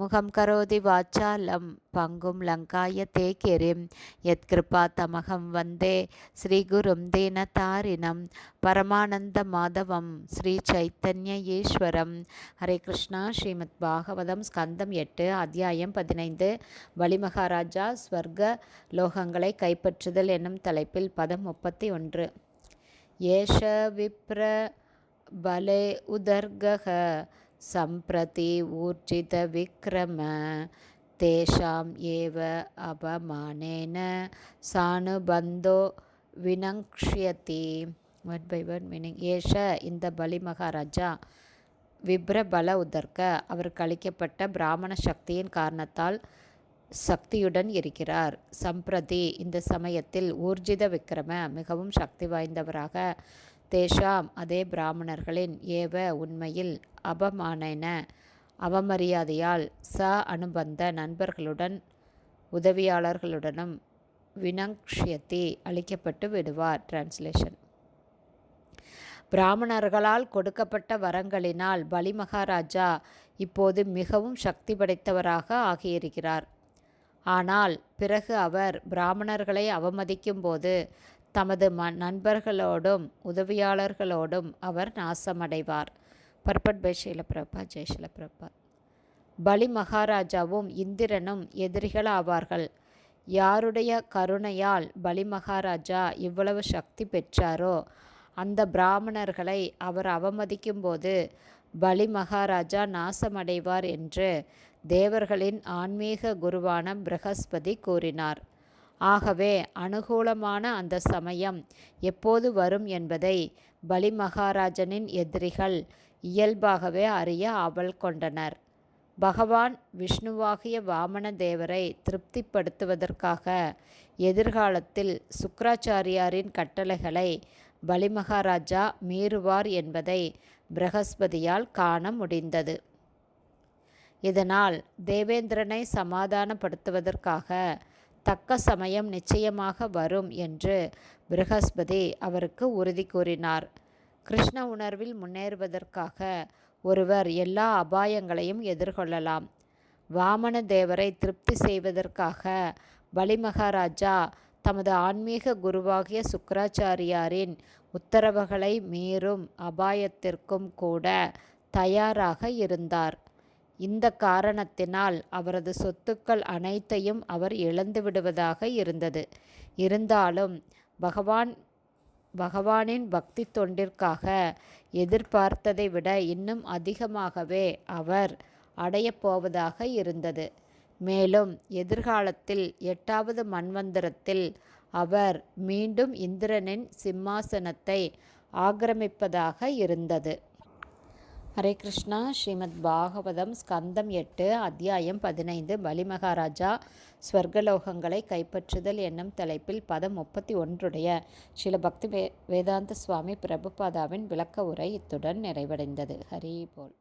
முகம் கரோதி வாச்சாலம் பங்கும் லங்காய தே கிரிம் யத்கிருபா தமகம் வந்தே ஸ்ரீகுரும் தீனதாரிணம் பரமானந்த மாதவம் ஸ்ரீ சைத்தன்ய ஈஸ்வரம். ஹரே கிருஷ்ணா ஸ்ரீமத் பாகவதம் ஸ்கந்தம் எட்டு அத்தியாயம் பதினைந்து. வலிமகாராஜா ஸ்வர்க லோகங்களை கைப்பற்றுதல் என்னும் தலைப்பில் பதம் முப்பத்தி ஒன்று. ஏஷ விப்ர பலே உதர்கக சம்பிரதி ஊர்ஜித விக்ரம தேஷாம் ஏவ அபமானேன சானுபந்தோ வினங்க்ஷியதி. வேர்ட் பை வேர்ட் மீனிங் ஏஷ இந்த பலி மகாராஜா விப்ர பல உதர்க்க அவருக்கு அளிக்கப்பட்ட பிராமண சக்தியின் காரணத்தால் சக்தியுடன் இருக்கிறார். சம்பிரதி இந்த சமயத்தில் ஊர்ஜித விக்ரம மிகவும் சக்தி வாய்ந்தவராக தேஷாம் அதே பிராமணர்களின் ஏவ உண்மையில் அபமானன அவமரியாதையால் ச அனுபந்த நண்பர்களுடன் உதவியாளர்களுடனும் வினங்ஷியத்தி அளிக்கப்பட்டு விடுவார். டிரான்ஸ்லேஷன் பிராமணர்களால் கொடுக்கப்பட்ட வரங்களினால் பலி மகாராஜா இப்போது மிகவும் சக்தி படைத்தவராக ஆகியிருக்கிறார். ஆனால் பிறகு அவர் பிராமணர்களை அவமதிக்கும்போது தமது ம நண்பர்களோடும் உதவியாளர்களோடும் அவர் நாசமடைவார். பர்பட் பை ஷீலப்பிரபா ஜெய்ஷீலப்பிரபா பலி மகாராஜாவும் இந்திரனும் எதிரிகள் ஆவார்கள் யாருடைய கருணையால் பலி மகாராஜா இவ்வளவு சக்தி பெற்றாரோ அந்த பிராமணர்களை அவர் அவமதிக்கும்போது பலி மகாராஜா நாசமடைவார் என்று தேவர்களின் ஆன்மீக குருவான பிரகஸ்பதி கூறினார். ஆகவே அனுகூலமான அந்த சமயம் எப்போது வரும் என்பதை பலிமகாராஜனின் எதிரிகள் இயல்பாகவே அறிய ஆவல் கொண்டனர். பகவான் விஷ்ணுவாகிய வாமன தேவரை திருப்திப்படுத்துவதற்காக எதிர்காலத்தில் சுக்கராச்சாரியாரின் கட்டளைகளை பலிமகாராஜா மீறுவார் என்பதை பிரகஸ்பதியால் காண முடிந்தது. இதனால் தேவேந்திரனை சமாதானப்படுத்துவதற்காக தக்க சமயம் நிச்சயமாக வரும் என்று பிரகஸ்பதி அவருக்கு உறுதி கூறினார். கிருஷ்ண உணர்வில் முன்னேறுவதற்காக ஒருவர் எல்லா அபாயங்களையும் எதிர்கொள்ளலாம். வாமன தேவரை திருப்தி செய்வதற்காக பலிமகாராஜா தமது ஆன்மீக குருவாகிய சுக்கராச்சாரியாரின் உத்தரவுகளை மீறும் அபாயத்திற்கும் கூட தயாராக இருந்தார். இந்த காரணத்தினால் அவரது சொத்துக்கள் அனைத்தையும் அவர் இழந்துவிடுவதாக இருந்தது. இருந்தாலும் பகவான் பகவானின் பக்தி தொண்டிற்காக எதிர்பார்த்ததை விட இன்னும் அதிகமாகவே அவர் அடையப்போவதாக இருந்தது. மேலும் எதிர்காலத்தில் எட்டாவது மன்வந்தரத்தில் அவர் மீண்டும் இந்திரனின் சிம்மாசனத்தை ஆக்கிரமிப்பதாக இருந்தது. ஹரே கிருஷ்ணா ஸ்ரீமத் பாகவதம் ஸ்கந்தம் எட்டு அத்தியாயம் பதினைந்து பலிமகாராஜா ஸ்வர்கலோகங்களை கைப்பற்றுதல் என்னும் தலைப்பில் பதம் முப்பத்தி ஒன்றுடைய ஸ்ரீல பக்தி வே வேதாந்த சுவாமி பிரபுபாதாவின் விளக்க உரை இத்துடன் நிறைவடைந்தது. ஹரி போல்.